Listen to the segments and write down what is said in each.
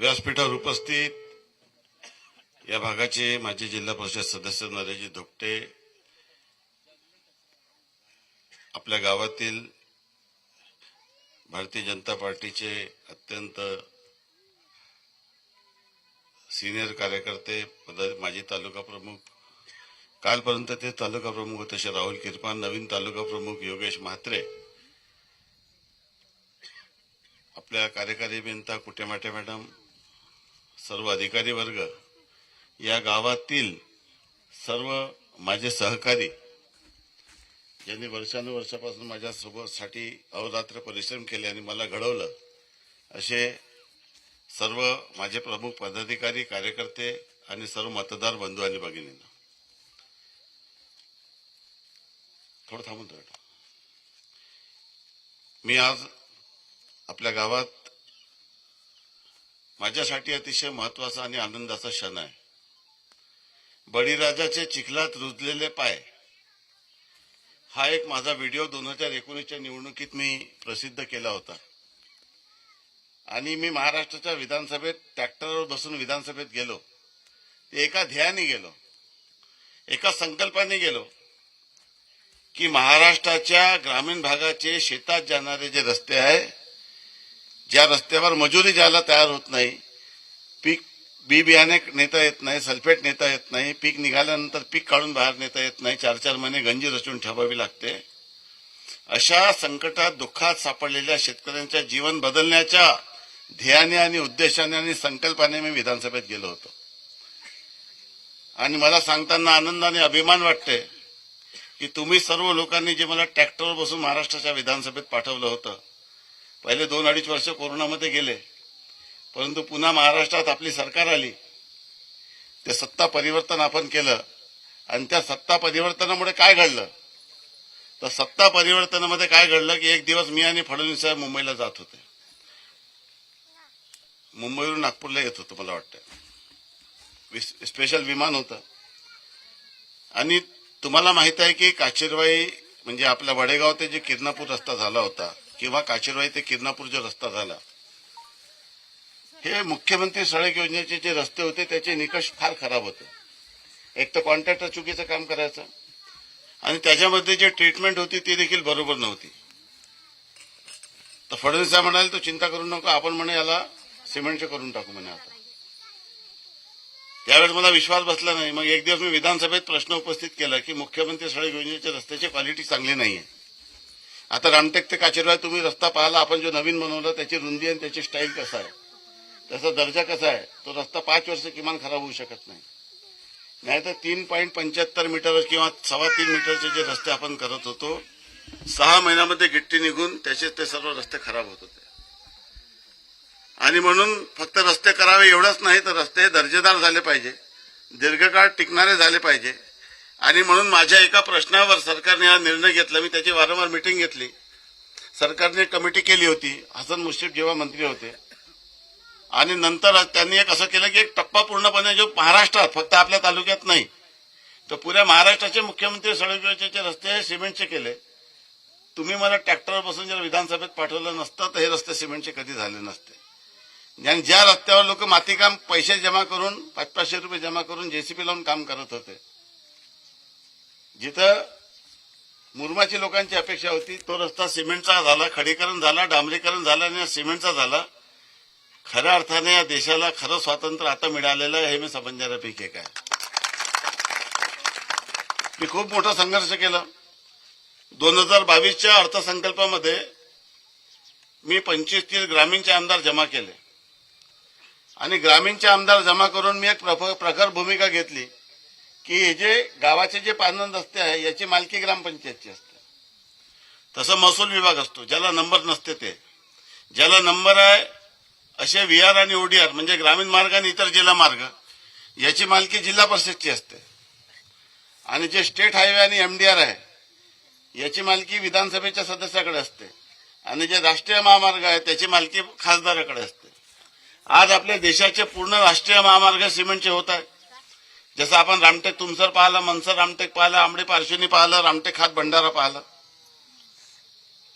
व्यासपीठावर उपस्थित. या भागाचे माजी जिल्हा परिषद सदस्य नरेजी धुकटे आपल्या गावातील भारतीय जनता पार्टीचे अत्यंत सिनियर कार्यकर्ते माजी तालुका प्रमुख. कालपर्यंत ते तालुका प्रमुख होते राहुल किरपान नवीन तालुका प्रमुख योगेश म्हात्रे. आपल्या कार्यकारी अभियंता कुटेमाटे मॅडम? सर्व अधिकारी वर्ग या गावातील सर्व माझे सहकारी ज्यांनी वर्षानुवर्षापासून माझ्यासोबतसाठी अवरात्र अहोरात्र परिश्रम केले आणि मला घडवलं असे सर्व माझे प्रमुख पदाधिकारी कार्यकर्ते आणि सर्व मतदार बंधू आणि भगिनींना थोडं थांबून राहा. मी आज आपल्या गावात माझ्यासाठी अतिशय महत्त्वाचा आणि आनंदाचा क्षण आहे. बळीराजाचे चिखलात रुजलेले पाय. हा एक माझा व्हिडिओ दोन हजार एकोणीसच्या निवडणुकीत मी प्रसिद्ध केला होता. आणि मी महाराष्ट्राच्या विधानसभेत ट्रॅक्टरवर बसून विधानसभेत गेलो. ते एका ध्येयाने गेलो. एका संकल्पाने गेलो की महाराष्ट्राच्या ग्रामीण भागाचे शेतात जाणारे जे रस्ते आहे ज्या रस्त्यावर मजुरी द्यायला तयार होत नाही पीक बी बियाणे नेता येत नाही सल्फेट नेता येत नाही पीक निघाल्यानंतर पीक काढून बाहेर नेता येत नाही चार चार महिने गंजी रचून ठेवावी लागते. अशा संकटात दुःखात सापडलेल्या शेतकऱ्यांच्या जीवन बदलण्याच्या ध्येयाने आणि उद्देशाने आणि संकल्पाने मी विधानसभेत गेलो होतो. आणि मला सांगताना आनंदाने अभिमान वाटते की तुम्ही सर्व लोकांनी जे मला ट्रॅक्टरवर बसून महाराष्ट्राच्या विधानसभेत पाठवलं होतं पहिले दोन अडीच वर्ष कोरोनामध्ये गेले. परंतु पुन्हा महाराष्ट्रात आपली सरकार आली. ते सत्ता परिवर्तन आपण केलं. आणि त्या सत्ता परिवर्तनामुळे काय घडलं? तर सत्ता परिवर्तनामध्ये काय घडलं की एक दिवस मी आणि फडणवीस साहेब मुंबईला जात होते. मुंबईवरून नागपूरला येत होतो मला वाटतं. स्पेशल विमान होतं. आणि तुम्हाला माहीत आहे की काचेरवाई म्हणजे आपल्या वडेगाव ते जे किरणापूर रस्ता झाला होता किंवा काचेरवाई ते किरणापूर जो रस्ता झाला हे मुख्यमंत्री सडक योजनेचे जे रस्ते होते त्याचे निकष फार खराब होते. एक तर कॉन्ट्रॅक्टर चुकीचं काम करायचं आणि त्याच्यामध्ये जे ट्रीटमेंट होती ती देखील बरोबर नव्हती. तर फडणवीस साहेब म्हणाले तो चिंता करू नको आपण म्हणे याला सिमेंटचे करून टाकू म्हणे आता. त्यावेळेस मला विश्वास बसला नाही. मग एक दिवस मी विधानसभेत प्रश्न उपस्थित केला की मुख्यमंत्री सडक योजनेच्या रस्त्याची क्वालिटी चांगली नाही आहे आता रामटेक ते काचेरला तुम्ही रस्ता पाहिला आपण जो नवीन बनवला त्याची रुंदी आणि त्याची स्टाईल कसा आहे? त्याचा दर्जा कसा आहे? तो रस्ता पाच वर्ष किमान खराब होऊ शकत नाही. नाहीतर तीन पॉईंट पंच्याहत्तर मीटर किंवा सव्वा तीन मीटरचे जे रस्ते आपण करत होतो सहा महिन्यामध्ये गिट्टी निघून त्याचे ते सर्व रस्ते खराब होत होते. आणि म्हणून फक्त रस्ते करावे एवढंच नाही तर रस्ते दर्जेदार झाले पाहिजे. दीर्घकाळ टिकणारे झाले पाहिजे. आणि म्हणून माझ्या एका प्रश्नावर सरकारने हा निर्णय घेतला. मी त्याची वारंवार मिटिंग घेतली. सरकारने कमिटी केली होती. हसन मुश्रीफ जेव्हा मंत्री होते. आणि नंतर त्यांनी एक असं केलं की एक टप्पा पूर्णपणे जो महाराष्ट्रात फक्त आपल्या तालुक्यात नाही तर पुऱ्या महाराष्ट्राचे मुख्यमंत्री सडक रस्ते हे सिमेंटचे केले. तुम्ही मला ट्रॅक्टरवर बसून जर विधानसभेत पाठवलं नसतं तर हे रस्ते सिमेंटचे कधी झाले नसते. आणि ज्या रस्त्यावर लोक मातीकाम पैसे जमा करून पाच पाचशे रुपये जमा करून जेसीपी लावून काम करत होते. जिथं मुरमाची लोकांची अपेक्षा होती तो रस्ता सिमेंटचा झाला खडीकरण झाला डांबरीकरण झाला आणि सिमेंटचा झाला. खऱ्या अर्थाने या देशाला खरं स्वातंत्र्य आता मिळालेलं आहे हे मी समजणाऱ्यापैकी एक आहे. मी खूप मोठा संघर्ष केला. दोन हजार बावीसच्या अर्थसंकल्पामध्ये मी पंचवीस तीस ग्रामीणचे आमदार जमा केले. आणि ग्रामीणचे आमदार जमा करून मी एक प्रखर भूमिका घेतली. की हे जे गावाचे जे पानंद रस्ते आहे याची मालकी ग्रामपंचायतची असते. तसं महसूल विभाग असतो ज्याला नंबर नसते ते. ज्याला नंबर आहे असे व्ही आर आणि ओडीआर म्हणजे ग्रामीण मार्ग आणि इतर जिल्हा मार्ग याची मालकी जिल्हा परिषदची असते. आणि जे स्टेट हायवे आणि एमडीआर आहे याची मालकी विधानसभेच्या सदस्याकडे असते. आणि जे राष्ट्रीय महामार्ग आहे त्याची मालकी खासदाराकडे असते. आज आपल्या देशाचे पूर्ण राष्ट्रीय महामार्ग सिमेंटचे होत आहेत जसं आपण रामटेक तुमसर पाहिलं मनसर रामटेक पाहिलं आंबडी पारशिनी पाहिलं रामटेक खात भंडारा पाहिलं.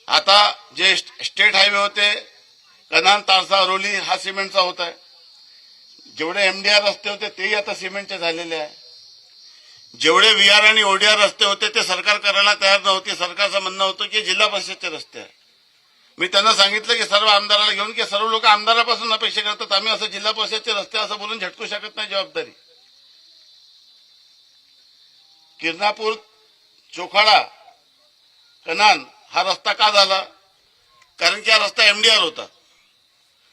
आता जे स्टेट हायवे होते कनान तारसा अरोली हा सिमेंटचा होत आहे जेवढे एमडीआर रस्ते होते तेही आता सिमेंटचे झालेले आहे. जेवढे व्हीआर आणि ओडीआर रस्ते होते ते सरकार करायला तयार नव्हते. सरकारचं म्हणणं होतं की जिल्हा परिषदचे रस्ते आहे मी त्यांना सांगितलं की सर्व आमदाराला घेऊन की सर्व लोक आमदारापासून अपेक्षा करतात. आम्ही असं जिल्हा परिषदचे रस्ते असं बोलून झटकू शकत नाही जबाबदारी. किरणापूर चोखाडा कनान हा रस्ता का झाला? कारण की हा रस्ता एमडीआर होता.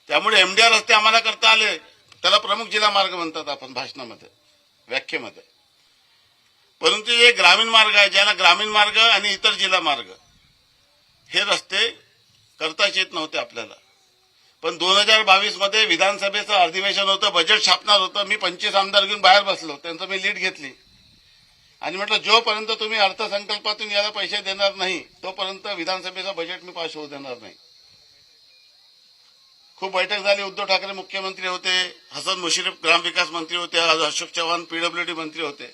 त्यामुळे एमडीआर रस्ते आम्हाला करता आले. त्याला प्रमुख जिल्हा मार्ग म्हणतात आपण भाषणामध्ये व्याख्येमध्ये. परंतु जे ग्रामीण मार्ग आहे ज्याला ग्रामीण मार्ग आणि इतर जिल्हा मार्ग हे रस्ते करताच येत नव्हते आपल्याला. पण दोन हजार बावीसमध्ये विधानसभेचं अधिवेशन होतं बजेट छापणार होतं. मी पंचवीस आमदार घेऊन बाहेर बसलो. त्यांचं मी लीड घेतली. आणि म्हटलं जोपर्यंत तुम्ही अर्थसंकल्पातून याला पैसे देणार नाही तोपर्यंत विधानसभेचं बजेट मी पास होऊ देणार नाही. खूप बैठक झाली. उद्धव ठाकरे मुख्यमंत्री होते हसन मुश्रीफ ग्रामविकास मंत्री होते अशोक चव्हाण पीडब्ल्यूडी मंत्री होते.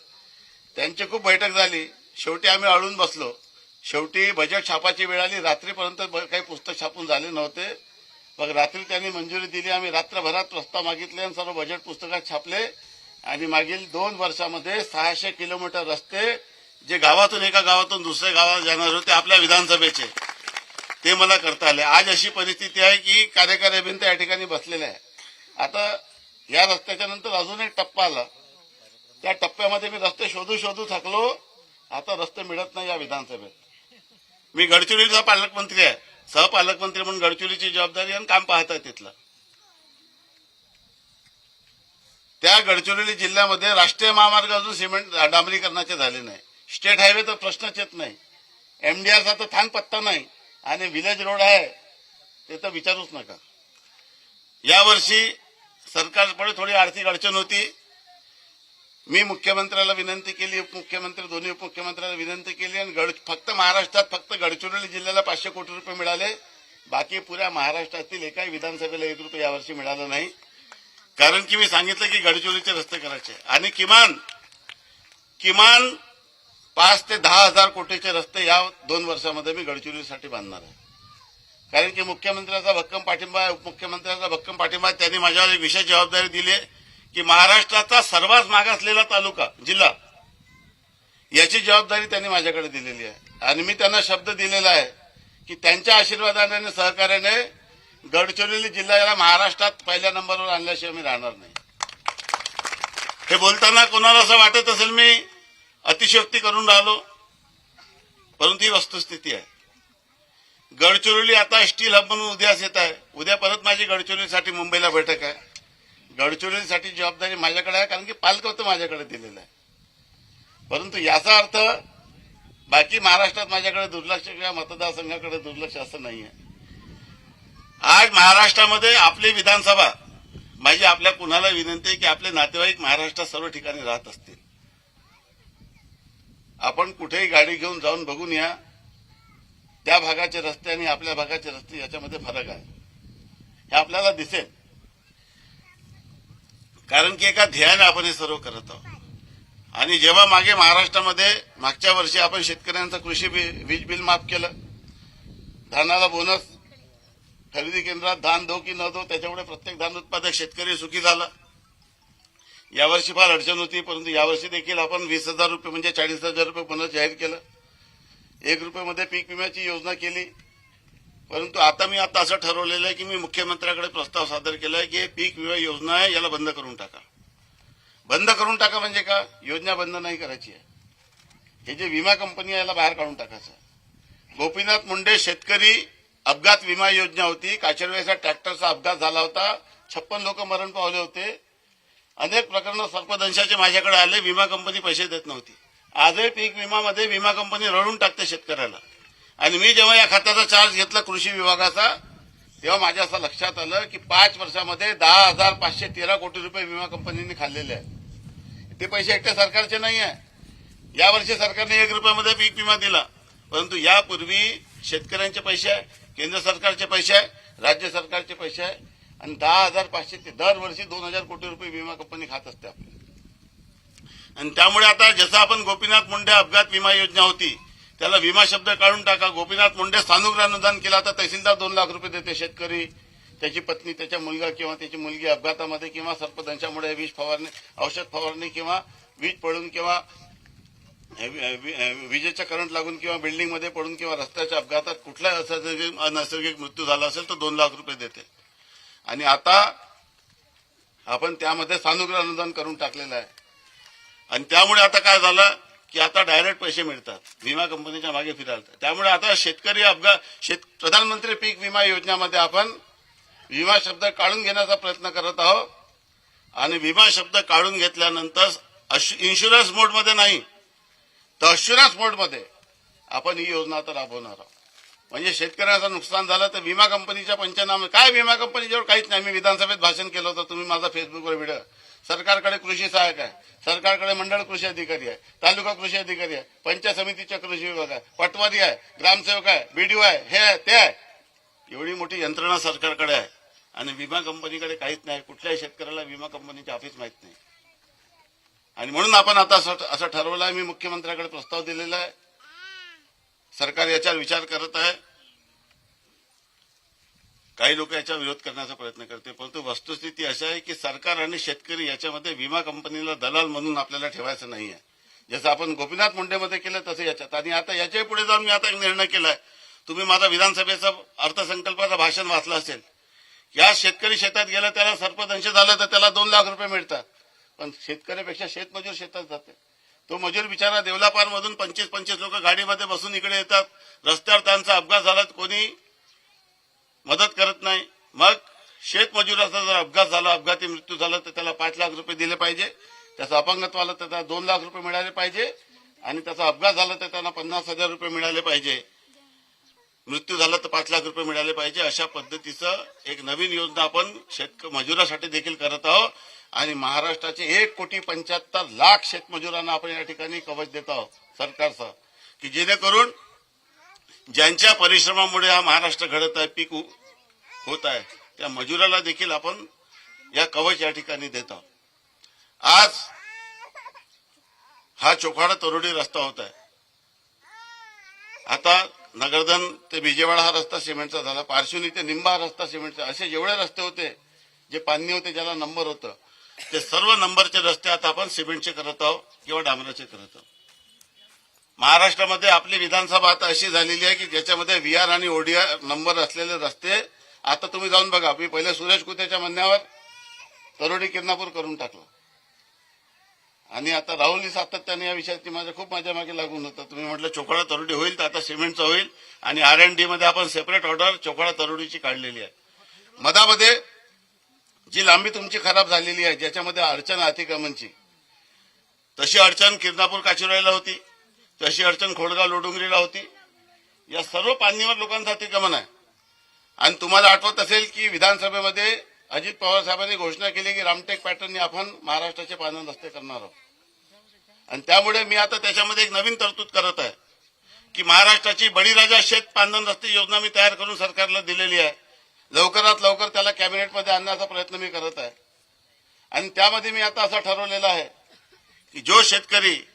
त्यांची खूप बैठक झाली. शेवटी आम्ही अळून बसलो. शेवटी बजेट छापाची वेळ आली. रात्रीपर्यंत काही पुस्तक छापून झाले नव्हते. मग रात्री त्यांनी मंजुरी दिली. आम्ही रात्रभरात प्रस्ताव मागितले आणि सर्व बजेट पुस्तकात छापले. आणि मागील दोन वर्षामध्ये सहाशे किलोमीटर रस्ते जे गावातून एका गावातून दुसऱ्या गावात जाणार होते आपल्या विधानसभेचे. ते मला करता आले. आज अशी परिस्थिती आहे की कार्यकारी अभियंता या ठिकाणी बसलेले आहे. आता या रस्त्याच्या नंतर अजून एक टप्पा आला. त्या टप्प्यामध्ये मी रस्ते शोधू शोधू थकलो. आता रस्ते मिळत नाही या विधानसभेत. मी गडचिरोलीचा पालकमंत्री आहे. सहपालकमंत्री म्हणून गडचिरोलीची जबाबदारी आणि काम पाहत आहे तिथलं. त्या गडचिरोली जिल्ह्यामध्ये राष्ट्रीय महामार्ग अजून सिमेंट डांबरीकरणाचे झाले नाही. स्टेट हायवे तर प्रश्नच येत नाही. एमडीआरचा तर थांग पत्ता नाही. आणि विलेज रोड आहे ते तर विचारूच नका. यावर्षी सरकारकडे थोडी आर्थिक अडचण होती. मी मुख्यमंत्र्याला विनंती केली उपमुख्यमंत्री दोन्ही उपमुख्यमंत्र्याला विनंती केली आणि गड फक्त महाराष्ट्रात फक्त गडचिरोली जिल्ह्याला पाचशे कोटी रुपये मिळाले. बाकी पुऱ्या महाराष्ट्रातील एकाही विधानसभेला एक रुपये यावर्षी मिळाला नाही. कारण की मी सांगितलं की गडचिरोलीचे रस्ते करायचे. आणि किमान किमान पाच ते दहा हजार कोटीचे रस्ते या दोन वर्षामध्ये मी गडचिरोलीसाठी बांधणार आहे. कारण की मुख्यमंत्र्याचा भक्कम पाठिंबा आहे उपमुख्यमंत्र्याचा भक्कम पाठिंबा आहे. त्यांनी माझ्यावर एक विशेष जबाबदारी दिली आहे की महाराष्ट्राचा सर्वात मागासलेला तालुका जिल्हा याची जबाबदारी त्यांनी माझ्याकडे दिलेली आहे. आणि मी त्यांना शब्द दिलेला आहे की त्यांच्या आशीर्वादाने आणि सहकार्याने गडचिरोली जिल्हा याला महाराष्ट्रात पहिल्या नंबरवर आणल्याशिवाय मी राहणार नाही. हे बोलताना कोणाला असं वाटत असेल मी अतिशयोक्ती करून राहिलो परंतु ही वस्तुस्थिती आहे. गडचिरोली आता स्टील हब म्हणून उद्याच येत आहे. उद्या परत माझी गडचिरोलीसाठी मुंबईला बैठक आहे. गडचिरोलीसाठी जबाबदारी माझ्याकडे आहे कारण की पालकत्व माझ्याकडे दिलेलं आहे. परंतु याचा अर्थ बाकी महाराष्ट्रात माझ्याकडे दुर्लक्ष किंवा मतदारसंघाकडे दुर्लक्ष असं नाही आहे आज महाराष्ट्रामध्ये आपली विधानसभा माझी आपल्या कुणाला विनंती आहे की आपले नातेवाईक महाराष्ट्रात सर्व ठिकाणी राहत असतील. आपण कुठेही गाडी घेऊन जाऊन बघून या. त्या भागाचे रस्ते आणि आपल्या भागाचे रस्ते याच्यामध्ये फरक आहे. हे आपल्याला दिसेल. कारण की एका ध्येयाने आपण हे सर्व करत आहोत. आणि जेव्हा मागे महाराष्ट्रामध्ये मागच्या वर्षी आपण शेतकऱ्यांचं कृषी वीज बिल माफ केलं. धानाला बोनस खरेदी केंद्रात धान दो की न दो त्याच्यामुळे प्रत्येक धान उत्पादक शेतकरी सुखी झाला. यावर्षी फार अडचण होती परंतु यावर्षी देखील आपण वीस हजार रुपये म्हणजे चाळीस हजार रुपये बोनस जाहीर केलं. एक रुपयामध्ये पीक विम्याची योजना केली. परंतु आता मी आता असं ठरवलेलं आहे की मी मुख्यमंत्र्याकडे प्रस्ताव सादर केला आहे की हे पीक विमा योजना आहे याला बंद करून टाका. बंद करून टाका म्हणजे का? योजना बंद नाही करायची आहे. हे जे विमा कंपनी आहे याला बाहेर काढून टाकायचं गोपीनाथ मुंडे शेतकरी अपघात विमा योजना होती. काचरवेचा ट्रॅक्टरचा अपघात झाला होता. छप्पन लोक मरण पावले होते. अनेक प्रकरणं सर्पदंशाचे माझ्याकडे आले. विमा कंपनी पैसे देत नव्हती. आजही पीक विमामध्ये विमा कंपनी रडून टाकते शेतकऱ्याला. आणि मी जेव्हा या खात्याचा चार्ज घेतला कृषी विभागाचा तेव्हा माझ्या असं लक्षात आलं की पाच वर्षामध्ये दहा हजार पाचशे तेरा कोटी रुपये विमा कंपनीने खाल्लेले आहेत. ते पैसे एकट्या सरकारचे नाही आहे. यावर्षी सरकारने एक रुपयामध्ये पीक विमा दिला. परंतु यापूर्वी शेतकऱ्यांचे पैसे आहे केंद्र सरकारचे पैसे आहे राज्य सरकारचे पैसे आहे आणि दहा हजार पाचशे ते दरवर्षी दोन हजार कोटी रुपये विमा कंपनी खात असते आपली. आणि त्यामुळे आता जसं आपण गोपीनाथ मुंडे अपघात विमा योजना होती त्याला विमा शब्द काढून टाका. गोपीनाथ मुंडे सानुग्रह अनुदान केला तर तहसीलदार दोन लाख रुपये देते शेतकरी त्याची पत्नी त्याच्या मुलगा किंवा त्याची मुलगी अपघातामध्ये किंवा सर्पदंशामुळे वीज फवारणी औषध फवारणी किंवा वीज पडून किंवा विजेचा करंट लागून किंवा बिल्डिंगमध्ये पडून किंवा रस्त्याच्या अपघातात कुठलाही असं अनैसर्गिक मृत्यू झाला असेल तर दोन लाख रुपये देते. आणि आता आपण त्यामध्ये सानुग्रह अनुदान करून टाकलेलं आहे. आणि त्यामुळे आता काय झालं की आता डायरेक्ट पैसे मिळतात. विमा कंपनीच्या मागे फिरायला त्यामुळे आता शेतकरी अपघात शेत प्रधानमंत्री पीक विमा योजनेमध्ये आपण विमा शब्द काढून घेण्याचा प्रयत्न करत आहोत. आणि विमा शब्द काढून घेतल्यानंतर इन्शुरन्स मोडमध्ये नाही. तर अश्युरन्स मोडमध्ये आपण ही योजना आता राबवणार आहोत. म्हणजे शेतकऱ्याचं नुकसान झालं तर विमा कंपनीच्या पंचनामे काय विमा कंपनीच्यावर काहीच नाही. मी विधानसभेत भाषण केलं होतं. तुम्ही माझा फेसबुकवर व्हिडिओ. सरकारकडे कृषी सहाय्यक आहे. सरकारकडे मंडळ कृषी अधिकारी आहे. तालुका कृषी अधिकारी आहे. पंचायत समितीच्या कृषी विभाग आहे. पटवारी आहे. ग्रामसेवक आहे. बीडीओ आहे. हे आहे ते आहे. एवढी मोठी यंत्रणा सरकारकडे आहे. आणि विमा कंपनीकडे काहीच नाही. कुठल्याही शेतकऱ्याला विमा कंपनीचे ऑफिस माहीत नाही. आणि म्हणून आपण आता असं असं ठरवलं आहे मी मुख्यमंत्र्याकडे प्रस्ताव दिलेला आहे. सरकार याच्यावर विचार करत आहे. काही लोक याच्यावर विरोध करण्याचा प्रयत्न करते परंतु वस्तुस्थिती अशी आहे की सरकार आणि शेतकरी याच्यामध्ये विमा कंपनीला दलाल म्हणून आपल्याला ठेवायचं नाही आहे. जसं आपण गोपीनाथ मुंडेमध्ये केलं तसं याच्यात. आणि आता याच्याही पुढे जाऊन मी आता एक निर्णय केलाय. तुम्ही माझा विधानसभेचं अर्थसंकल्पाचं भाषण वाचलं असेल. या शेतकरी शेतात गेलं त्याला सर्पदंश झालं तर त्याला दोन लाख रुपये मिळतात. पण शेतकऱ्यापेक्षा शेतमजूर शेतात जाते. तो मजूर बिचारा देवलापार मधून पंचवीस पंचवीस लोक गाडीमध्ये बसून इकडे येतात. रस्त्यावर त्यांचा अपघात झाला तर कोणी मदत करत नाही. मग शेतमजुराचा जर अपघात झाला अपघाती मृत्यू झाला तर त्याला पाच लाख रुपये दिले पाहिजे. त्याचा अपंगत्ववालं तर त्याला दोन लाख रुपये मिळाले पाहिजे. आणि त्याचा अपघात झाला तर त्यांना पन्नास हजार रुपये मिळाले पाहिजे. मृत्यू झाला तर पाच लाख रुपये मिळाले पाहिजे. अशा पद्धतीचं एक नवीन योजना आपण शेतक मजुरासाठी देखील करत आहोत. आणि महाराष्ट्राचे एक कोटी पंच्याहत्तर लाख शेतमजुरांना आपण या ठिकाणी कवच देत आहोत सरकारचं. की जेणेकरून ज्यांच्या परिश्रमामुळे हा महाराष्ट्र घडत आहे पीक होत आहे त्या मजुराला देखील आपण या कवच या ठिकाणी देत आहोत. आज हा चोखाडा तरोडी रस्ता होत आहे. आता नगरधन ते बिजेवाडा हा रस्ता सिमेंटचा झाला पारशिवनी ते निंबा हा रस्ता सिमेंटचा असे जेवढे रस्ते होते जे पाणी होते ज्याला नंबर होतं ते सर्व नंबरचे रस्ते आता आपण सिमेंटचे करत आहोत किंवा डांबराचे करत आहोत. महाराष्ट्रामध्ये आपली विधानसभा आता अशी झालेली आहे की ज्याच्यामध्ये व्ही आर आणि ओडीआर नंबर असलेले रस्ते आता तुम्ही जाऊन बघा. मी पहिले सुरेश कुत्याच्या म्हणण्यावर तरोडी किरणापूर करून टाकलं. आणि आता राहुलनी सातत्याने या विषयाची माझ्या खूप माझ्या मागे लागून होतं. तुम्ही म्हटलं चोकळा तरुडी होईल तर आता सिमेंटचं होईल. आणि आर एन डी मध्ये आपण सेपरेट ऑर्डर चोखाडा तरुडीची काढलेली आहे. मधामध्ये जी लांबी तुमची खराब झालेली आहे ज्याच्यामध्ये अडचण अतिक्रमणची तशी अडचण किरणापूर काचिरोळीला होती तशी अडचण खोडगाव लोडुंगरीला होती. या सर्व पाणीवर लोकांचं अतिक्रमण आहे. आणि तुम्हाला आठवत असेल की विधानसभेमध्ये अजित पवार साहेबांनी घोषणा केली की रामटेक पॅटर्नने आपण महाराष्ट्राचे पानन रस्ते करणार आहोत. आणि त्यामुळे मी आता त्याच्यामध्ये एक नवीन तरतूद करत आहे की महाराष्ट्राची बळीराजा शेत पानन रस्ते योजना मी तयार करून सरकारला दिलेली आहे. लवकरात लवकर त्याला कॅबिनेटमध्ये आणण्याचा प्रयत्न मी करत आहे. आणि त्यामध्ये मी आता असं ठरवलेलं आहे की जो शेतकरी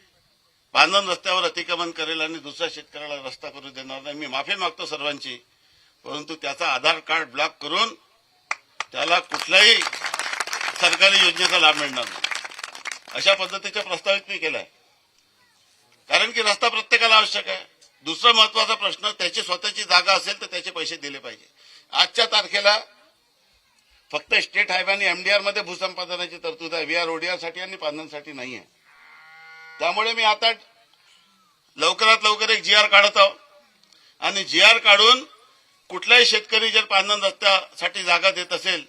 बांधण रस्त्यावर अतिक्रमण करेल आणि दुसऱ्या शेतकऱ्याला रस्ता करू देणार नाही मी माफी मागतो सर्वांची. परंतु त्याचा आधार कार्ड ब्लॉक करून त्याला कुठल्याही सरकारी योजनेचा लाभ मिळणार नाही. अशा पद्धतीच्या प्रस्तावित मी केलाय. कारण की रस्ता प्रत्येकाला आवश्यक आहे. दुसरा महत्त्वाचा प्रश्न त्याची स्वतःची जागा असेल तर त्याचे पैसे दिले पाहिजे. आजच्या तारखेला फक्त स्टेट हायवे आणि एमडीआरमध्ये भूसंपादनाची तरतूद आहे. व्हीआर ओडीआरसाठी आणि पाननसाठी नाही आहे. त्यामुळे मी आता लवकरात लवकर एक जी आर काढत आहो. आणि जी आर काढून कुठलाही शेतकरी जर पांधन रस्त्यासाठी जागा देत असेल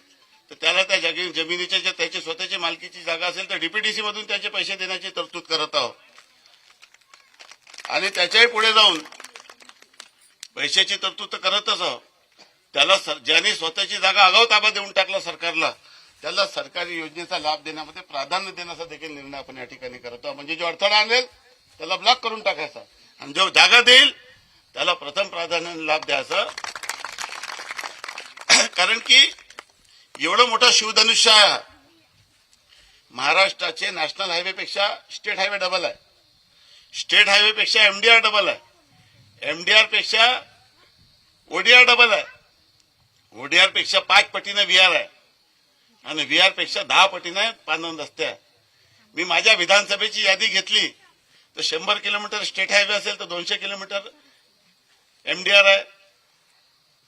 तर त्याला त्या जागी जमिनीच्या जर त्याची स्वतःची मालकीची जागा असेल तर डीपीडीसी मधून त्याचे पैसे देण्याची तरतूद करत आहोत आणि त्याच्याही पुढे जाऊन पैशाची तरतूद तर करतच आहोत त्याला सर- ज्याने स्वतःची जागा आगाऊ ताबा देऊन टाकला सरकारला त्याला सरकारी योजनेचा लाभ देण्यामध्ये प्राधान्य देण्याचा देखील निर्णय आपण या ठिकाणी करत आहोत. म्हणजे जो अडथळा आणेल त्याला ब्लॉक करून टाकायचा. आणि जो जागा देईल त्याला प्रथम प्राधान्याने लाभ द्यायचा. कारण की एवढं मोठं शिवधनुष्य आहे. महाराष्ट्राचे नॅशनल हायवे पेक्षा स्टेट हायवे डबल आहे. स्टेट हायवे पेक्षा एमडीआर डबल आहे. एमडीआरपेक्षा ओडीआर डबल आहे. ओडीआरपेक्षा पाच पटीने व्हीआर आहे. आणि व्हीआरपेक्षा दहा पटीने पांदन रस्ते मी माझ्या विधानसभेची यादी घेतली तर शंभर किलोमीटर स्टेट हायवे असेल तर दोनशे किलोमीटर एमडीआर आहे.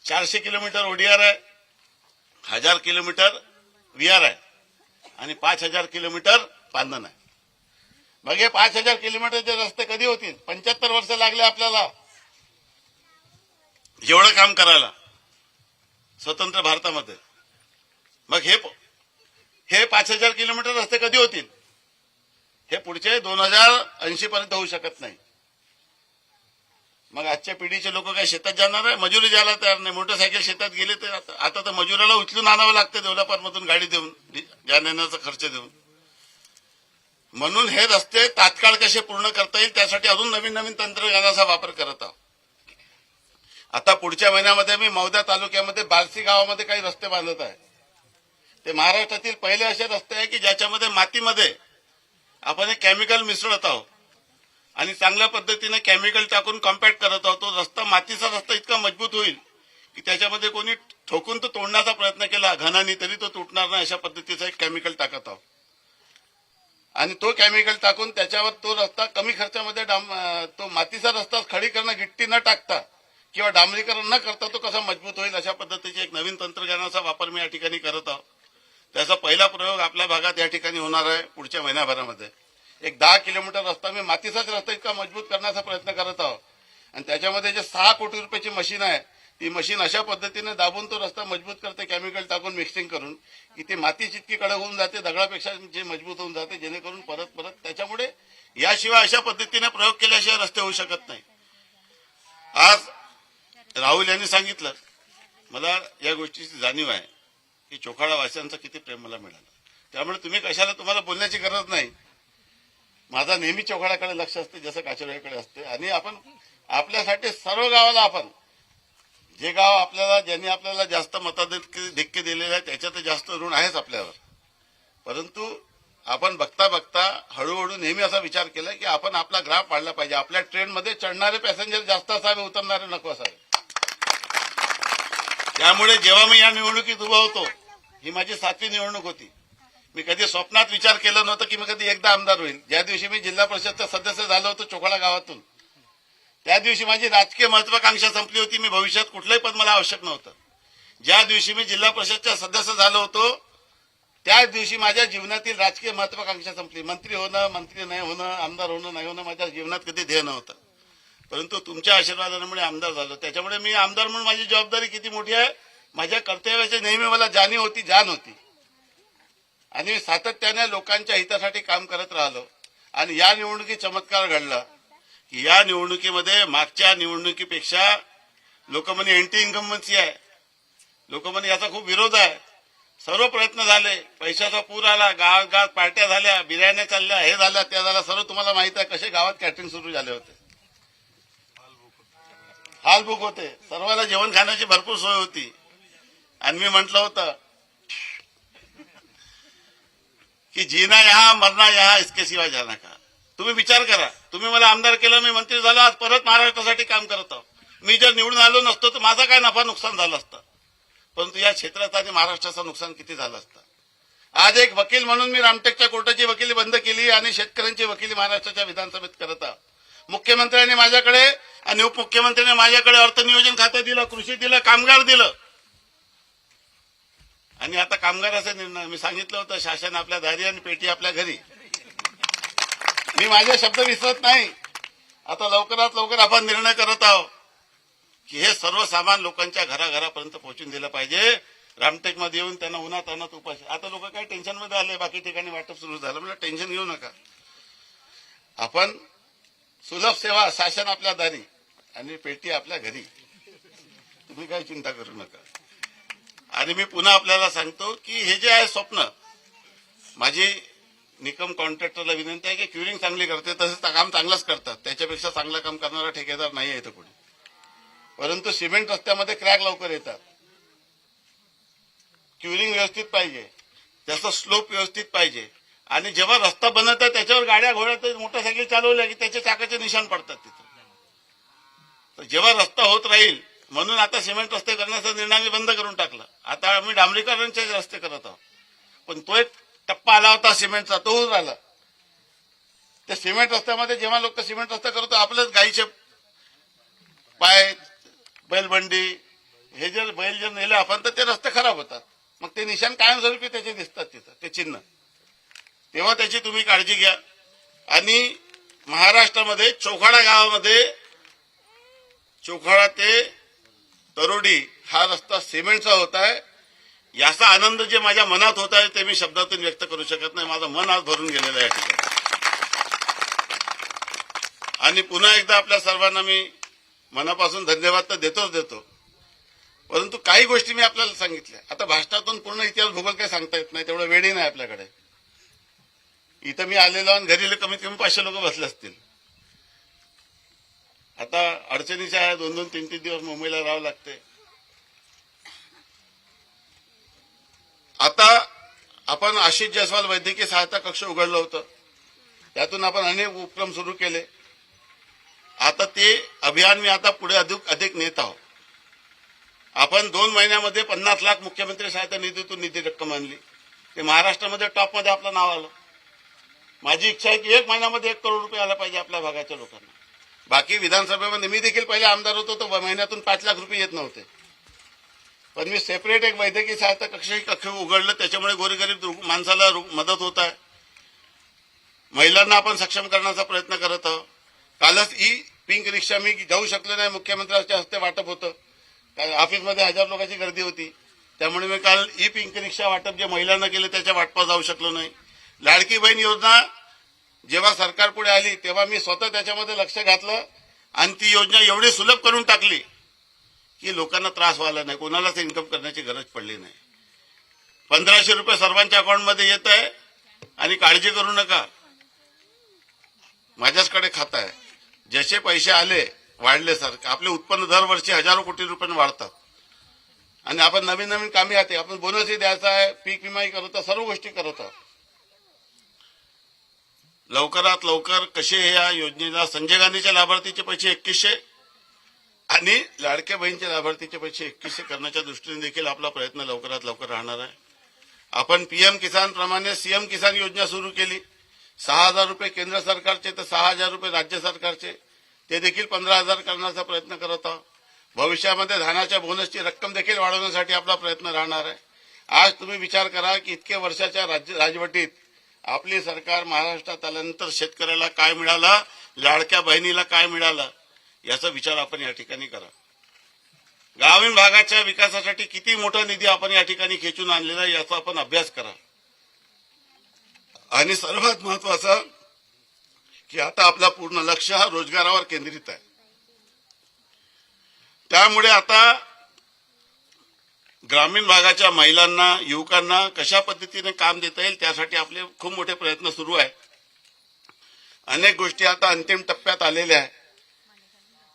चारशे किलोमीटर ओडीआर आहे. हजार किलोमीटर व्हीआर आहे. आणि पाच हजार किलोमीटर पांदन आहे. मग हे पाच हजार किलोमीटरचे रस्ते कधी होतील? पंच्याहत्तर वर्ष लागले आपल्याला. एवढं काम करायला. स्वतंत्र भारतामध्ये. मग हे हे पाच हजार किलोमीटर रस्ते कधी होतील? हे पुढचे दोन हजार ऐंशी पर्यंत होऊ शकत नाही. मग आजच्या पिढीचे लोक काय शेतात जाणार आहे? मजुरी जायला तयार नाही मोटरसायकल शेतात गेले तर आता आता तर मजुराला उचलून आणावं लागतं डेव्हलपरमधून गाडी देऊन जाण्याचा खर्च देऊन. म्हणून हे रस्ते तात्काळ कसे पूर्ण करता येईल त्यासाठी अजून नवीन नवीन तंत्रज्ञानाचा वापर करत आहोत. आता पुढच्या महिन्यामध्ये मी मौद्या तालुक्यामध्ये बार्सी गावामध्ये काही रस्ते बांधत आहे. ते महाराष्ट्रातील पहिले असे रस्ते आहे की ज्याच्यामध्ये मातीमध्ये आपण एक केमिकल मिसळत आहोत. आणि चांगल्या पद्धतीने केमिकल टाकून कॉम्पॅक्ट करत आहोत. तो रस्ता मातीचा रस्ता इतका मजबूत होईल की त्याच्यामध्ये कोणी ठोकून तो तोडण्याचा प्रयत्न केला घनाने तरी तो तुटणार नाही अशा पद्धतीचा एक केमिकल टाकत आहोत. आणि तो केमिकल टाकून त्याच्यावर तो रस्ता कमी खर्चामध्ये तो मातीचा रस्ता खडीकरण गिट्टी न टाकता किंवा डांबरीकरण न करता तो कसा मजबूत होईल अशा पद्धतीचे एक नवीन तंत्रज्ञानाचा वापर मी या ठिकाणी करत आहोत. त्याचा पहिला प्रयोग आपल्या भागात या ठिकाणी होणार आहे पुढच्या महिन्याभरामध्ये. एक दहा किलोमीटर रस्ता मी मातीचाच रस्ता इतका मजबूत करण्याचा प्रयत्न करत आहोत. आणि त्याच्यामध्ये जे सहा कोटी रुपयाची मशीन आहे ती मशीन अशा पद्धतीने दाबून तो रस्ता मजबूत करते केमिकल टाकून मिक्सिंग करून की ती माती जितकी कडक होऊन जाते दगडापेक्षा जे मजबूत होऊन जाते जेणेकरून परत परत त्याच्यामुळे याशिवाय अशा पद्धतीने प्रयोग केल्याशिवाय रस्ते होऊ शकत नाही. आज राहुल यांनी सांगितलं मला या गोष्टीची जाणीव आहे. की चोखाडा वासियांचं किती प्रेम मला मिळालं. त्यामुळे तुम्ही कशाला तुम्हाला बोलण्याची गरज नाही. माझा नेहमी चोखाड्याकडे लक्ष असते जसं काचोऱ्याकडे असते. आणि आपण आपल्यासाठी सर्व गावाला आपण जे गाव आपल्याला ज्यांनी आपल्याला जास्त मताधिक्य दिलेले आहे त्याच्यात जास्त ऋण आहेच आपल्यावर. परंतु आपण बघता बघता हळूहळू नेहमी असा विचार केला की आपण आपला ग्राफ पाडला पाहिजे. आपल्या ट्रेनमध्ये चढणारे पॅसेंजर जास्त असावे उतरणारे नको असावे. त्यामुळे जेव्हा मी या निवडणुकीत उभा होतो ही माझी सातवी निवडणूक होती. मी कधी स्वप्नात विचार केला नव्हता की मी कधी एकदा आमदार होईल ज्या दिवशी मी जिल्हा परिषदचा सदस्य झालो होतो चोखाडा गावातून त्या दिवशी माझी राजकीय महत्वाकांक्षा संपली होती. मी भविष्यात कुठलंही पद मला आवश्यक नव्हतं. ज्या दिवशी मी जिल्हा परिषदचा सदस्य झालो होतो त्याच दिवशी माझ्या जीवनातील राजकीय महत्वाकांक्षा संपली. मंत्री होणं मंत्री नाही होणं आमदार होणं नाही होणं माझ्या जीवनात कधी ध्येय नव्हतं. परंतु तुमच्या आशीर्वादामुळे आमदार झालो. त्याच्यामुळे मी आमदार म्हणून माझी जबाबदारी किती मोठी आहे? माझ्या कर्तव्याची नेहमी मला जाणीव होती जाण होती. आणि मी सातत्याने लोकांच्या हितासाठी काम करत राहिलो. आणि या निवडणुकीत चमत्कार घडला की या निवडणुकीमध्ये मागच्या निवडणुकीपेक्षा लोक म्हणे एंटी इन्कम्बन्सी आहे. लोक म्हणे याचा खूप विरोध आहे. सर्व प्रयत्न झाले. पैशाचा पूर आला गावात गावात पार्ट्या झाल्या बिर्याण्या चालल्या हे झाल्या त्या झाल्या सर्व तुम्हाला माहीत आहे कसे गावात कॅटरिंग सुरू झाले होते. हाल बुक होते. सर्वांना जेवण खाण्याची भरपूर सोय होती. आणि मी म्हटलं होतं की जीना यहा मरना यहा इसके शिवाय जाना का? तुम्ही विचार करा. तुम्ही मला आमदार केलं मी मंत्री झालो आज परत महाराष्ट्रासाठी काम करत आहोत. मी जर निवडून आलो नसतो तर माझा काय नफा नुकसान झालं असतं? परंतु या क्षेत्राचं आणि महाराष्ट्राचं नुकसान किती झालं असतं? आज एक वकील म्हणून मी रामटेकच्या कोर्टाची वकिली बंद केली आणि शेतकऱ्यांची वकिली महाराष्ट्राच्या विधानसभेत करत आहोत. मुख्यमंत्र्यांनी माझ्याकडे आणि उपमुख्यमंत्र्यांनी माझ्याकडे अर्थनियोजन खातं दिलं कृषी दिलं कामगार दिलं. आणि आता कामगाराचा निर्णय मी सांगितलं होतं शासन आपल्या दारी आणि पेटी आपल्या घरी. मी माझे शब्द विसरत नाही. आता लवकरात लवकर आपण निर्णय करत आहोत की हे सर्व सामान लोकांच्या घराघरापर्यंत पोहोचून दिलं पाहिजे. रामटेकमध्ये येऊन त्यांना उन्हात आणत उपाशी आता लोक काय टेन्शनमध्ये आले बाकी ठिकाणी वाटप सुरू झालं. म्हणजे टेन्शन घेऊ नका. आपण सुलभ सेवा शासन आपल्या दारी आणि पेटी आपल्या घरी. तुम्ही काही चिंता करू नका. आणि मी पुन्हा आपल्याला सांगतो की हे जे आहे स्वप्न माझी निकम कॉन्ट्रॅक्टरला विनंती आहे की क्युरिंग चांगली करते तसंच काम चांगलंच करतात. त्याच्यापेक्षा चांगलं काम करणारा ठेकेदार नाही आहे इथं कोणी. परंतु सिमेंट रस्त्यामध्ये क्रॅक लवकर येतात. क्युरिंग व्यवस्थित पाहिजे. त्याचा स्लोप व्यवस्थित पाहिजे. आणि जेव्हा रस्ता बनत आहे त्याच्यावर गाड्या घोड्या मोटरसायकल चालवल्या की त्याच्या चाकाचे निशाण पडतात तिथं. तर जेव्हा रस्ता होत राहील म्हणून आता सिमेंट रस्ते करण्याचा निर्णय आम्ही बंद करून टाकला. आता आम्ही डांबरीकरणाचे रस्ते करत आहोत. पण तो एक टप्पा आला होता सिमेंटचा तो आला. राहिला त्या सिमेंट रस्त्यामध्ये जेव्हा लोक सिमेंट रस्ता करतो आपल्याच गाईचे पाय बैलबंडी हे जर बैल जर नेले आपण तर ते रस्ते खराब होतात. मग ते निशाण कायमस्वरूपी त्याचे दिसतात तिथं ते चिन्ह. तेव्हा त्याची तुम्ही काळजी घ्या. आणि महाराष्ट्रामध्ये चोखाडा गावामध्ये चोखाडा ते तरोडी हा रस्ता सिमेंटचा होत आहे. याचा आनंद जे माझ्या मनात होत आहे ते मी शब्दातून व्यक्त करू शकत नाही. माझं मन आज भरून गेलेलं आहे या ठिकाणी. आणि पुन्हा एकदा आपल्या सर्वांना मी मनापासून धन्यवाद तर देतोच देतो. परंतु काही गोष्टी मी आपल्याला सांगितल्या. आता भाषणातून पूर्ण इतिहास भूगोल काही सांगता येत नाही. तेवढं वेळही नाही आपल्याकडे. इथं मी आलेलो आणि घरी कमीत कमी पाचशे लोक बसले असतील. आता अडचणीच्या आहे दोन दोन तीन तीन दिवस मुंबईला राहावं लागते. आता आपण आशिष जयस्वाल वैद्यकीय सहायता कक्ष उघडलं होतं. त्यातून आपण अनेक उपक्रम सुरू केले. आता ते अभियान मी आता पुढे अधिक अधिक नेत आहोत. आपण दोन महिन्यामध्ये पन्नास लाख मुख्यमंत्री सहायता निधीतून निधी रक्कम आणली. ते महाराष्ट्रामध्ये टॉपमध्ये आपलं नाव आलं. माझी इच्छा आहे की एक महिन्यामध्ये एक करोड रुपये आला पाहिजे आपल्या भागाच्या लोकांना. बाकी विधानसभेमध्ये मी देखील पहिले आमदार होतो तर महिन्यातून पाच लाख रुपये येत नव्हते. पण मी सेपरेट एक वैद्यकीय सहायता कक्ष कक्ष उघडलं त्याच्यामुळे गोरीगरीब माणसाला मदत होत आहे. महिलांना आपण सक्षम करण्याचा प्रयत्न करत आहोत. कालच ई पिंक रिक्षा मी जाऊ शकलो नाही मुख्यमंत्र्यांच्या हस्ते वाटप होतं. ऑफिसमध्ये हजार लोकांची गर्दी होती. त्यामुळे मी काल ई पिंक रिक्षा वाटप जे महिलांना केलं त्याच्या वाटपा जाऊ शकलो नाही. लाडकी बहीण योजना जेव्हा सरकार पुढे आली तेव्हा मी स्वतः त्याच्यामध्ये लक्ष घातलं आणि ती योजना एवढी सुलभ करून टाकली की लोकांना त्रास व्हायला नाही कोणालाच इन्कम करण्याची गरज पडली नाही. पंधराशे रुपये सर्वांच्या अकाउंटमध्ये येत आहे आणि काळजी करू नका. माझ्याचकडे खातं आहे. जसे पैसे आले वाढले सर. आपले उत्पन्न दरवर्षी हजारो कोटी रुपयांनी वाढतात. आणि आपण नवीन नवीन कामे आते आपण बोनसही द्यायचा आहे पीक विमाही करत सर्व गोष्टी करत आहोत. लवकरात लवकर कसे या योजनेला संजय गांधीच्या लाभार्थीचे पैसे एकवीसशे आणि लाडक्या बहीणच्या लाभार्थीचे पैसे एकवीसशे करण्याच्या दृष्टीने देखील आपला प्रयत्न लवकरात लवकर राहणार आहे. आपण पीएम किसान प्रमाणे सीएम किसान योजना सुरू केली. सहा हजार रुपये केंद्र सरकारचे तर सहा हजार रुपये राज्य सरकारचे. ते देखील पंधरा हजार करण्याचा प्रयत्न करत आहोत. भविष्यामध्ये धानाच्या बोनसची रक्कम देखील वाढवण्यासाठी आपला प्रयत्न राहणार आहे. आज तुम्ही विचार करा की इतके वर्षाच्या राज्य राजवटीत आपली सरकार महाराष्ट्रात आल्यानंतर शेतकऱ्याला काय मिळालं? लाडक्या बहिणीला काय मिळालं? याचा विचार आपण या ठिकाणी करा. ग्रामीण भागाच्या विकासासाठी किती मोठा निधी आपण या ठिकाणी खेचून आणलेला आहे याचा आपण अभ्यास करा. आणि सर्वात महत्वाचं की आता आपला पूर्ण लक्ष हा रोजगारावर केंद्रित आहे. त्यामुळे आता ग्रामीण भागाच्या महिलांना युवकांना कशा पद्धतीने काम देता येईल त्यासाठी आपले खूप मोठे प्रयत्न सुरू आहे. अनेक गोष्टी आता अंतिम टप्प्यात आलेल्या आहे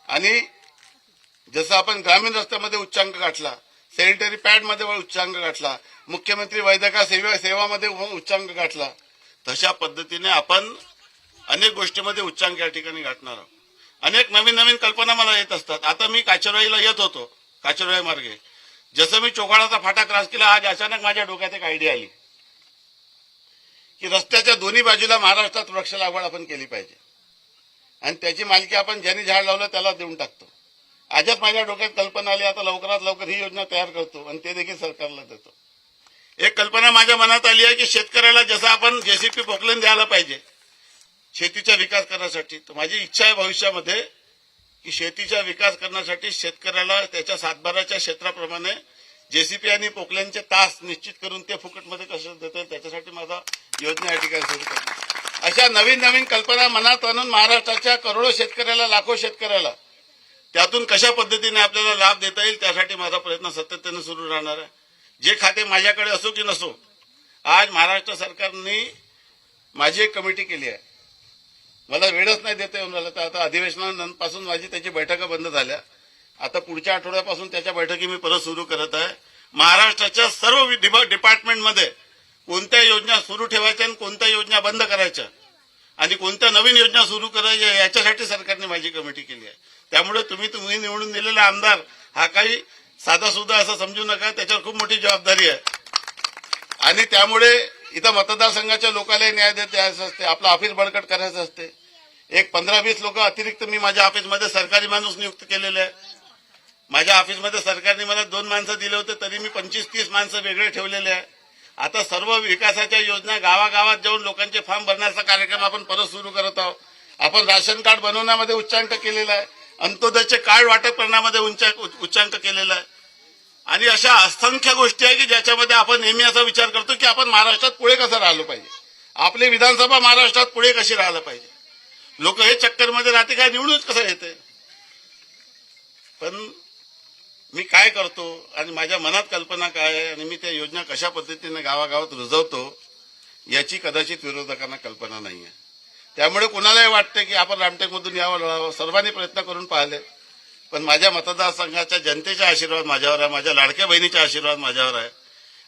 आणि जसं आपण ग्रामीण रस्त्यामध्ये उच्चांक गाठला सॅनिटरी पॅडमध्ये उच्चांक गाठला मुख्यमंत्री वैद्यका सेवा सेवामध्ये उच्चांक गाठला तशा पद्धतीने आपण अनेक गोष्टीमध्ये उच्चांक या ठिकाणी गाठणार आहोत. अनेक नवीन नवीन कल्पना मला येत असतात. आता मी काचरवाईला येत होतो काचरवाई मार्गे. जसं मी चोखाडाचा फाटा क्रॉस केला आज अचानक माझ्या डोक्यात एक आयडिया आली. की रस्त्याच्या दोन्ही बाजूला महाराष्ट्रात वृक्ष लागवड आपण केली पाहिजे. आणि त्याची मालकी आपण ज्यांनी झाड लावलं त्याला देऊन टाकतो. आजच माझ्या डोक्यात कल्पना आली आता लवकरात लवकर ही योजना तयार करतो आणि ते देखील सरकारला देतो. एक कल्पना माझ्या मनात आली आहे की शेतकऱ्याला जसं आपण जेसीपी पोकलेन द्यायला पाहिजे शेतीचा विकास करण्यासाठी तर माझी इच्छा आहे भविष्यामध्ये की शेतीचा विकास करण्यासाठी शेतकऱ्याला त्याच्या सातबाराच्या क्षेत्राप्रमाणे जेसीपी आणि पोकल्यांचे तास निश्चित करून ते फुकटमध्ये कसं देता येईल त्याच्यासाठी माझा योजना या ठिकाणी सुरू करतो. अशा नवीन नवीन कल्पना मनात आणून महाराष्ट्राच्या करोडो शेतकऱ्याला लाखो शेतकऱ्याला त्यातून कशा पद्धतीने आपल्याला लाभ देता येईल त्यासाठी माझा प्रयत्न सातत्याने सुरू राहणार आहे. जे खाते माझ्याकडे असो की नसो आज महाराष्ट्र सरकारने माझी एक कमिटी केली आहे. मला वेळच नाही देता येऊन राहिला. तर आता अधिवेशनापासून माझी त्याची बैठका बंद झाल्या. आता पुढच्या आठवड्यापासून त्याच्या बैठकी मी परत सुरू करत आहे. महाराष्ट्राच्या सर्व वि- डिपार्टमेंटमध्ये कोणत्या योजना सुरू ठेवायच्या आणि कोणत्या योजना बंद करायच्या आणि कोणत्या नवीन योजना सुरू करायच्या याच्यासाठी सरकारने माझी कमिटी केली आहे. त्यामुळे तुम्ही तुम्ही निवडून दिलेला आमदार हा काही साधा सुद्धा असं समजू नका. त्याच्यावर खूप मोठी जबाबदारी आहे. आणि त्यामुळे इथं मतदारसंघाच्या लोकांना न्याय द्यायचं असते आपलं ऑफिस बळकट करायचं असते. एक पंधरा वीस लोक अतिरिक्त मी माझ्या ऑफिसमध्ये सरकारी माणूस नियुक्त केलेले आहे. माझ्या ऑफिसमध्ये सरकारने मला दोन माणसं दिले होते तरी मी पंचवीस तीस माणसं वेगळे ठेवलेले आहे. आता सर्व विकासाच्या योजना गावागावात जाऊन लोकांचे फॉर्म भरण्याचा कार्यक्रम आपण परत सुरू करत आहोत. आपण राशन कार्ड बनवण्यामध्ये उच्चांक केलेला आहे. अंत्योदयचे कार्ड वाटप करण्यामध्ये उच्चांक केलेला आहे. आणि अशा असंख्य गोष्टी आहे की ज्याच्यामध्ये आपण नेहमी असा विचार करतो की आपण महाराष्ट्रात पुढे कसं राहिलो पाहिजे? आपली विधानसभा महाराष्ट्रात पुढे कशी राहिलं पाहिजे? लोक हे चक्करमध्ये राहते काय? निवडूनच कसं येते? पण मी काय करतो आणि माझ्या मनात कल्पना काय आहे आणि मी त्या योजना कशा पद्धतीने गावागावात रुजवतो याची कदाचित विरोधकांना कल्पना नाही आहे त्यामुळे कुणालाही वाटतं की आपण रामटेकमधून यावं लढावं सर्वांनी प्रयत्न करून पाहिले. पण माझ्या मतदारसंघाच्या जनतेचा आशीर्वाद माझ्यावर आहे माझ्या लाडक्या बहिणीचा आशीर्वाद माझ्यावर आहे.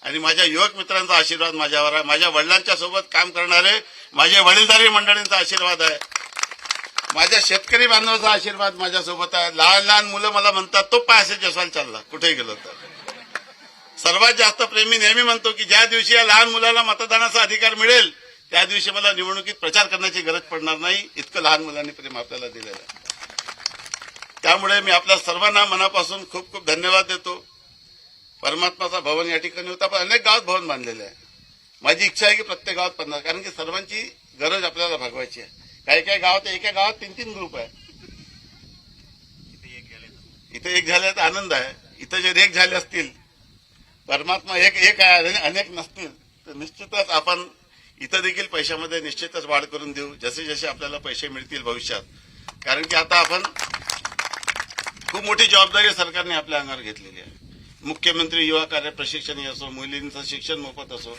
आणि माझ्या युवक मित्रांचा आशीर्वाद माझ्यावर आहे माझ्या वडिलांच्या सोबत काम करणारे माझे वडीलधारी मंडळींचा आशीर्वाद आहे. माझ्या शेतकरी बांधवाचा आशीर्वाद माझ्यासोबत आहे. लहान लहान मुलं मला म्हणतात तो पायसे जसवाल चालला. कुठेही गेलो तर. सर्वात जास्त प्रेमी नेहमी म्हणतो की ज्या दिवशी या लहान मुलाला मतदानाचा अधिकार मिळेल त्या दिवशी मला निवडणुकीत प्रचार करण्याची गरज पडणार नाही. इतकं लहान मुलांनी प्रेम आपल्याला दिलेलं आहे. त्यामुळे मी आपल्या सर्वांना मनापासून खूप खूप धन्यवाद देतो. परमात्माचा भवन या ठिकाणी होता पण अनेक गावात भवन बांधलेले आहे. माझी इच्छा आहे की प्रत्येक गावात पन्नास कारण की सर्वांची गरज आपल्याला भागवायची आहे. काही काही गावात एका गावात तीन तीन ग्रुप आहे. इथे एक झाले तर आनंद आहे. इथं जर एक झाले असतील परमात्मा एक एक आहे आणि अनेक नसतील तर निश्चितच आपण इथं देखील पैशामध्ये निश्चितच वाढ करून देऊ जसे जसे आपल्याला पैसे मिळतील भविष्यात. कारण की आता आपण खूप मोठी जबाबदारी सरकारने आपल्या अंगावर घेतलेली आहे. मुख्यमंत्री युवा कार्य प्रशिक्षण असो मुलींचं शिक्षण मोफत असो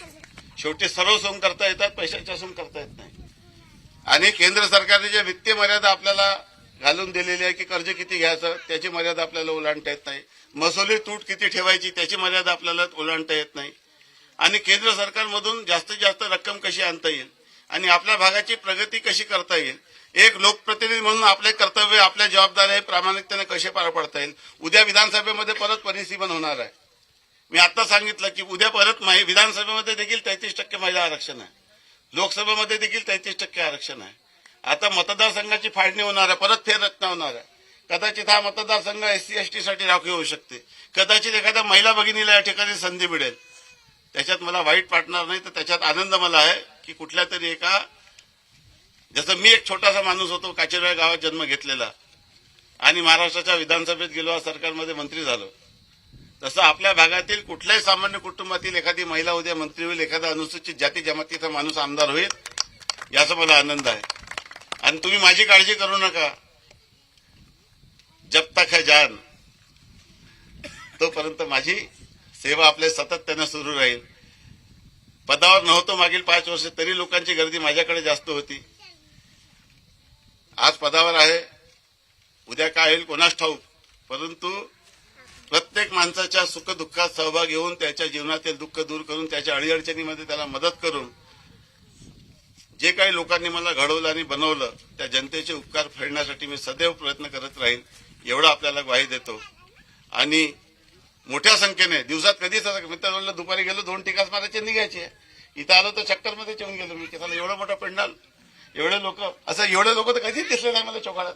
शेवटी सर्व सोम करता येतात पैशाच्या सोम करता येत नाही. आणि केंद्र सरकारने ज्या वित्तीय मर्यादा आपल्याला घालून दिलेली आहे की कर्ज किती घ्यायचं त्याची मर्यादा आपल्याला ओलांडता येत नाही. महसुली तूट किती ठेवायची त्याची मर्यादा आपल्याला ओलांडता येत नाही. आणि केंद्र सरकारमधून जास्तीत जास्त रक्कम कशी आणता येईल आणि आपल्या भागाची प्रगती कशी करता येईल एक लोकप्रतिनिधी म्हणून आपले कर्तव्य आपल्या जबाबदारी प्रामाणिकतेने कसे पार पडता येईल? उद्या विधानसभेमध्ये परत परिसीमन होणार आहे. मी आता सांगितलं की उद्या परत विधानसभेमध्ये देखील तेहतीस टक्के महिला आरक्षण आहे. लोकसभेमध्ये देखील तेहतीस टक्के आरक्षण आहे. आता मतदारसंघाची फाळणी होणार आहे परत फेर रचना होणार आहे. कदाचित हा मतदारसंघ एससी एसटी साठी राखीव होऊ शकते. कदाचित एखाद्या महिला भगिनीला या ठिकाणी संधी मिळेल. त्याच्यात मला वाईट वाटणार नाही तर त्याच्यात आनंद मला आहे की कुठल्या तरी एका जसं मी एक छोटासा माणूस होतो काचेरवाय गावात जन्म घेतलेला. आणि महाराष्ट्राच्या विधानसभेत गेलो सरकारमध्ये मंत्री झालो. तसं आपल्या भागातील कुठल्याही सामान्य कुटुंबातील एखादी महिला उद्या मंत्री होईल एखादा अनुसूचित जाती जमातीचा माणूस आमदार होईल याचा मला आनंद आहे. आणि तुम्ही माझी काळजी करू नका. जब तक है जान. तोपर्यंत माझी सेवा आपल्या सातत्यानं सुरू राहील. पदावर नव्हतो मागील पाच वर्ष तरी लोकांची गर्दी माझ्याकडे जास्त होती. आज पदावर आहे. उद्या काय होईल कोणास ठाऊक. परंतु प्रत्येक माणसाच्या सुखदुःखात सहभाग घेऊन त्याच्या जीवनातील दुःख दूर करून त्याच्या अडीअडचणीमध्ये त्याला मदत करून जे काही लोकांनी मला घडवलं आणि बनवलं त्या जनतेचे उपकार फेडण्यासाठी मी सदैव प्रयत्न करत राहील एवढं आपल्याला ग्वाही देतो. आणि मोठ्या संख्येने दिवसात कधीच मित्र मित्रांना दुपारी गेलो दोन टिकास मारायचे निघायचे. इथं आलो तर चक्करमध्ये येऊन गेलो मी की एवढं मोठं पेंडाल एवढे लोक असं एवढे लोक तर कधीच दिसले नाही मला चौकाळात.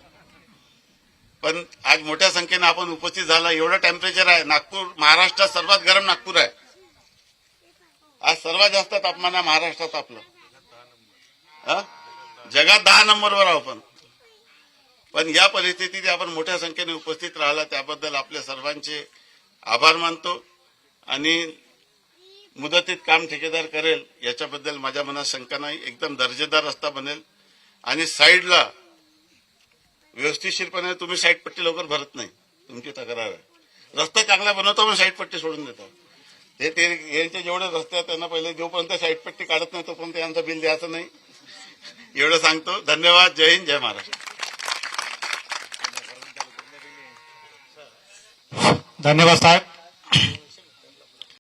पण आज मोठ्या संख्येने आपण उपस्थित झाला एवढं टेम्परेचर आहे. नागपूर महाराष्ट्रात सर्वात गरम नागपूर आहे. आज सर्वात जास्त तापमान आहे महाराष्ट्रात आपलं. हा? जगात दहा नंबरवर आहोत आपण. पण या परिस्थितीत आपण मोठ्या संख्येने उपस्थित राहिला त्याबद्दल आपल्या सर्वांचे आभार मानतो. आणि मुदतीत काम ठेकेदार करेल याच्याबद्दल माझ्या मनात शंका नाही. एकदम दर्जेदार रस्ता बनेल. आणि साईडला व्यवस्थितशीरपणे तुम्ही साईड पट्टी लवकर भरत नाही. तुमची तक्रार आहे. रस्ता चांगला बनवतो पण साईड पट्टी सोडून देतो. ते ते यांचे जेवढे रस्ते आहेत त्यांना पहिले जोपर्यंत साईड पट्टी काढत नाही तोपर्यंत यांचं बिल द्यायचं नाही. एवढं सांगतो. धन्यवाद. जय हिंद जय महाराष्ट्र. धन्यवाद साहेब.